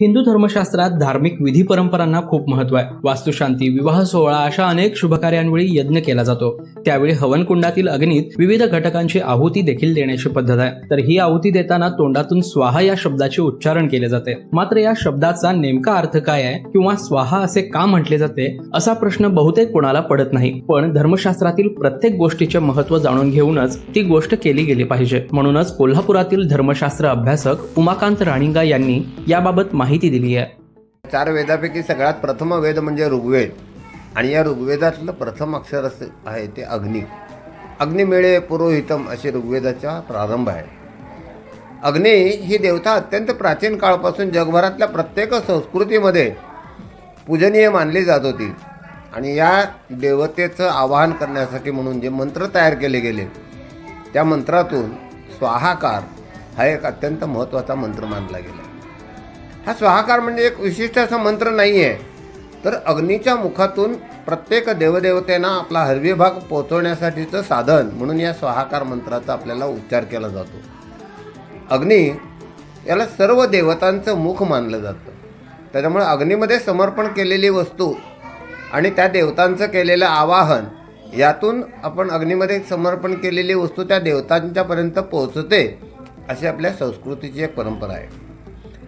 हिंदू धर्मशास्त्रात धार्मिक विधी परंपरांना खूप महत्त्व आहे. वास्तुशांती विवाह सोहळा अशा अनेक शुभकार्यांवेळी यज्ञ केला जातो. त्यावेळी हवनकुंडातील अग्नीत विविध घटकांची आहुती देखील देण्याची पद्धत आहे. तर ही आहुती देताना तोंडातून स्वाहा या शब्दाचे उच्चारण केले जाते. मात्र या शब्दाचा नेमका अर्थ काय आहे किंवा स्वाहा असे का म्हटले जाते असा प्रश्न बहुतेक कोणाला पडत नाही. पण धर्मशास्त्रातील प्रत्येक गोष्टीचे महत्त्व जाणून घेऊनच ती गोष्ट केली गेली पाहिजे. म्हणूनच कोल्हापुरातील धर्मशास्त्र अभ्यासक उमाकांत राणिंगा यांनी याबाबत माहिती दिली आहे. चार वेदापैकी सगळ्यात प्रथम वेद म्हणजे ऋग्वेद. आणि या ऋग्वेदातलं प्रथम अक्षर असं आहे ते अग्नी. अग्निमेळे पुरोहितम असे ऋग्वेदाचा प्रारंभ आहे. अग्नी ही देवता अत्यंत प्राचीन काळापासून जगभरातल्या प्रत्येक संस्कृतीमध्ये पूजनीय मानली जात होती. आणि या देवतेचं आवाहन करण्यासाठी म्हणून जे मंत्र तयार केले गेले त्या मंत्रातून स्वाहाकार हा एक अत्यंत महत्त्वाचा मंत्र मानला गेला. हा स्वाहाकार म्हणजे एक विशिष्ट असा मंत्र नाही आहे तर अग्नीच्या मुखातून प्रत्येक देवदेवतेना आपला हरवी भाग पोचवण्यासाठीचं साधन म्हणून या स्वाहाकार मंत्राचा आपल्याला उच्चार केला जातो. अग्नी याला सर्व देवतांचं मुख मानलं जातं. त्याच्यामुळे अग्नीमध्ये समर्पण केलेली वस्तू आणि त्या देवतांचं केलेलं आवाहन यातून आपण अग्नीमध्ये समर्पण केलेली वस्तू त्या देवतांच्यापर्यंत पोहोचते अशी आपल्या संस्कृतीची एक परंपरा आहे.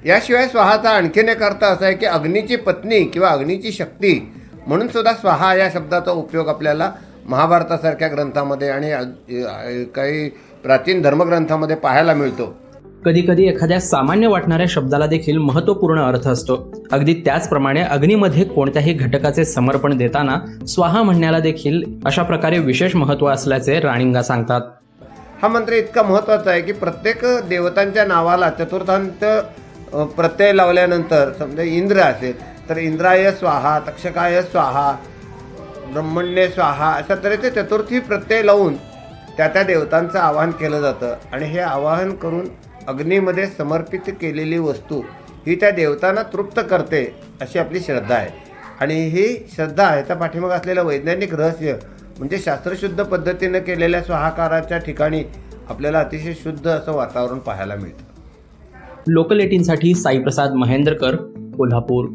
याशिवाय स्वाहाचा आणखीन एक अर्थ असा आहे की अग्नीची पत्नी किंवा अग्नीची शक्ती म्हणून सुद्धा स्वाहा या शब्दाचा उपयोग आपल्याला महाभारतासारख्या ग्रंथामध्ये आणि काही प्राचीन धर्मग्रंथामध्ये पाहायला मिळतो. कधी कधी एखाद्या सामान्य वाटणाऱ्या शब्दाला देखील महत्त्वपूर्ण अर्थ असतो. अगदी त्याचप्रमाणे अग्नीमध्ये कोणत्याही घटकाचे समर्पण देताना स्वाहा म्हणण्याला देखील अशा प्रकारे विशेष महत्त्व असल्याचे राणिंगा सांगतात. हा मंत्र इतका महत्त्वाचा आहे की प्रत्येक देवतांच्या नावाला चतुर्थांत प्रत्यय लावल्यानंतर समजा इंद्र असेल तर इंद्राय स्वाहा तक्षकाय स्वाहा ब्रह्मण्य स्वाहा अशा तऱ्हेचे चतुर्थी प्रत्यय लावून त्या त्या देवतांचं आवाहन केलं जातं. आणि हे आवाहन करून अग्नीमध्ये समर्पित केलेली वस्तू ही त्या देवतांना तृप्त करते अशी आपली श्रद्धा आहे. आणि ही श्रद्धा ह्याच्या पाठीमाग असलेलं वैज्ञानिक रहस्य म्हणजे शास्त्रशुद्ध पद्धतीनं केलेल्या स्वाहाकाराच्या ठिकाणी आपल्याला अतिशय शुद्ध असं वातावरण पाहायला मिळतं. लोकल एटीनसाठी साईप्रसाद महेंद्रकर कोल्हापूर.